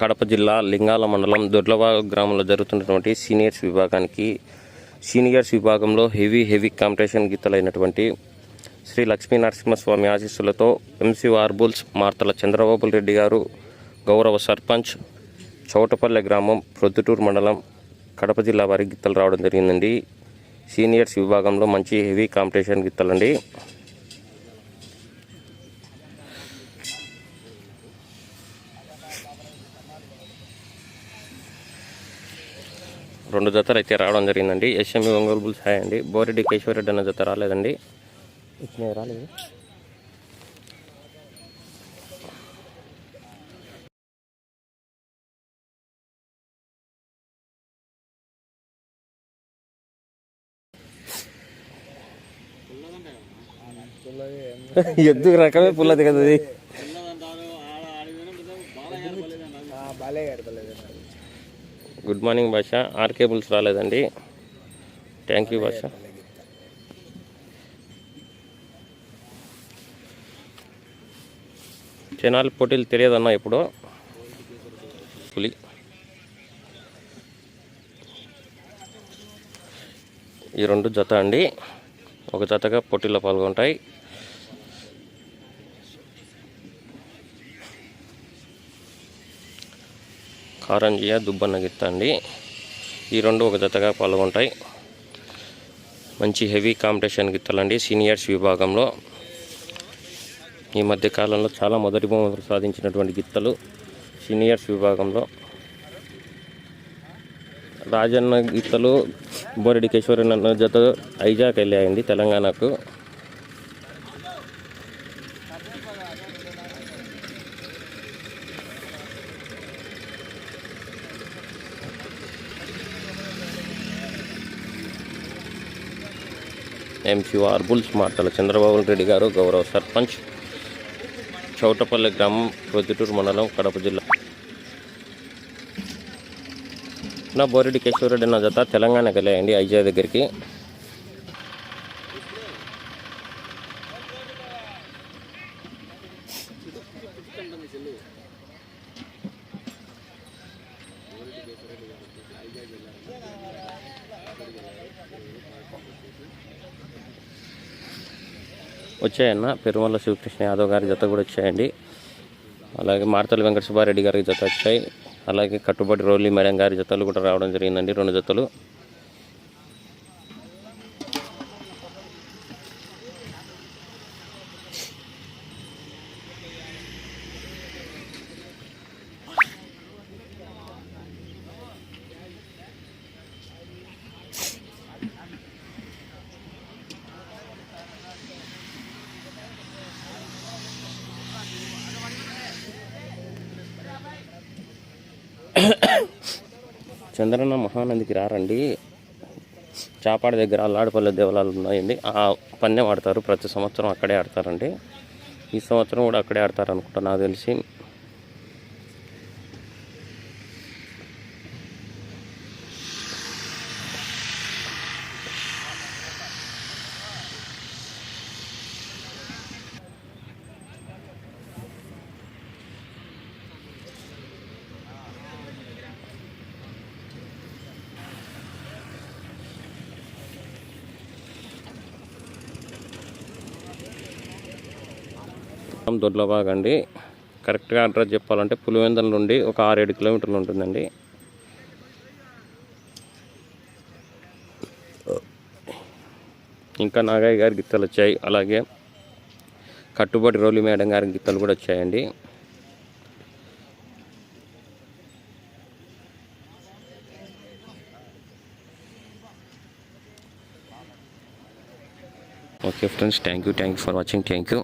కడప జిల్లా లింగాల మండలం దొడ్లవాగ గ్రామంలో జరుగుతున్నటువంటి సీనియర్స్ విభాగానికి సీనియర్స్ విభాగంలో హెవీ హెవీ కాంపిటీషన్ గీతలైనటువంటి శ్రీ లక్ష్మీ నరసింహస్వామి ఆశీస్సులతో ఎంసీ ఆర్బుల్స్ మార్తల చంద్రబాబు రెడ్డి గారు గౌరవ సర్పంచ్ చౌటపల్లె గ్రామం ప్రొద్దుటూరు మండలం కడప జిల్లా వారి గిత్తలు రావడం జరిగిందండి. సీనియర్స్ విభాగంలో మంచి హెవీ కాంపిటీషన్ గిత్తలండి రెండు జతలు అయితే రావడం జరిగిందండి. ఎస్ఎంఈ ఒంగోలు బుల్స్ హాయ్ అండి. బోరెడ్డి కేశవరెడ్డి అన్న జత రాలేదండి. ఇచ్చినవి రాలేదు. ఎద్దు రకమే పుల్లది కదా అది గుడ్ మార్నింగ్ భాష ఆర్కేబుల్స్ రాలేదండి. థ్యాంక్ యూ భాష జనాలు పోటీలు తెలియదన్నా ఇప్పుడు. పులి. ఈ రెండు జత అండి. ఒక జతగా పోటీలో పాల్గొంటాయి. కారంజియా దుబ్బన్న గిత్త అండి. ఈ రెండు ఒక జతగా పాల్గొంటాయి. మంచి హెవీ కాంపిటీషన్ గిత్తలండి సీనియర్స్ విభాగంలో. ఈ మధ్య కాలంలో చాలా మొదటి బహుమతులు సాధించినటువంటి గిత్తలు సీనియర్స్ విభాగంలో. రాజన్న గిత్తలు బోరెడ్డి కేశవరి నన్న జత ఐజాక్ వెళ్ళాయండి తెలంగాణకు. ఎంక్యూఆర్ బుల్స్ మాటల చంద్రబాబు రెడ్డి గారు గౌరవ సర్పంచ్ చౌటపల్లి గ్రామం ప్రొద్దుటూరు మండలం కడప జిల్లా. నా బోరెడ్డి కేశవరెడ్డి నా జత తెలంగాణకి వెళ్ళాయండి ఐజా దగ్గరికి. వచ్చాయన్న. పెరుమల శివకృష్ణ యాదవ్ గారి జత కూడా వచ్చాయండి. అలాగే మార్తల వెంకట సుబ్బారెడ్డి గారి జత వచ్చాయి. అలాగే కట్టుబడి రోలి మేడం గారి జతలు కూడా రావడం జరిగిందండి. రెండు జతలు. చంద్రన్న మహానందికి రారండి. చాపాడ దగ్గర అల్లాడిపల్లె దేవాలయాలు ఉన్నాయండి. ఆ పన్నెం ఆడతారు ప్రతి సంవత్సరం అక్కడే ఆడతారండి. ఈ సంవత్సరం కూడా అక్కడే ఆడతారు అనుకుంటా నాకు తెలిసి. దొడ్లబాగ్ అండి కరెక్ట్గా అడ్రస్ చెప్పాలంటే పులివెందల నుండి ఒక ఆరేడు కిలోమీటర్లు ఉంటుందండి. ఇంకా నాగయ్య గారి గిత్తలు వచ్చాయి. అలాగే కట్టుబడి రోలి మేడం గారి గిత్తలు కూడా వచ్చాయండి. Okay friends thank you thank you for watching thank you.